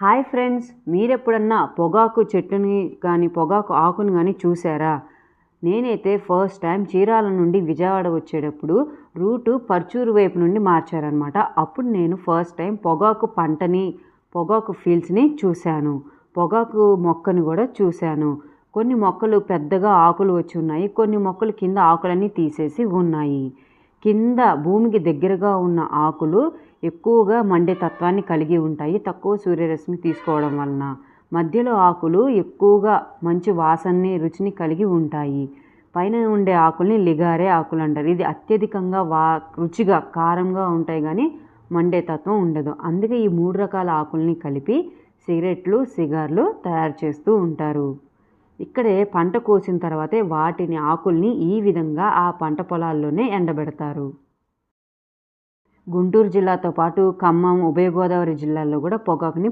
Hi friends మీరెప్పుడన్నా పొగాకు చెట్టుని కానీ పొగాకు ఆకుని కానీ చూసారా? నేనైతే ఫస్ట్ టైం చీరాల నుండి విజయవాడ వచ్చేటప్పుడు రూటు పర్చూరు వైపు నుండి మార్చారనమాట. అప్పుడు నేను ఫస్ట్ టైం పొగాకు పంటని పొగాకు ఫీల్డ్స్ని చూశాను. పొగాకు మొక్కను కూడా చూశాను. కొన్ని మొక్కలు పెద్దగా ఆకులు వచ్చి ఉన్నాయి. కొన్ని మొక్కలు కింద ఆకులన్నీ తీసేసి ఉన్నాయి. కింద భూమికి దగ్గరగా ఉన్న ఆకులు ఎక్కువగా మండే తత్వాన్ని కలిగి ఉంటాయి. తక్కువ సూర్యరశ్మి తీసుకోవడం వలన మధ్యలో ఆకులు ఎక్కువగా మంచి వాసనని రుచిని కలిగి ఉంటాయి. పైన ఉండే ఆకుల్ని లిగారే ఆకులు అంటారు. ఇది అత్యధికంగా వా రుచిగా కారంగా ఉంటాయి కానీ మండే తత్వం ఉండదు. అందుకే ఈ మూడు రకాల ఆకుల్ని కలిపి సిగరెట్లు సిగార్లు తయారు చేస్తూ ఉంటారు. ఇక్కడే పంట కోసిన తర్వాతే వాటిని ఆకుల్ని ఈ విధంగా ఆ పంట పొలాల్లోనే ఎండబెడతారు. గుంటూరు జిల్లాతో పాటు ఖమ్మం ఉభయ గోదావరి జిల్లాల్లో కూడా పొగాకుని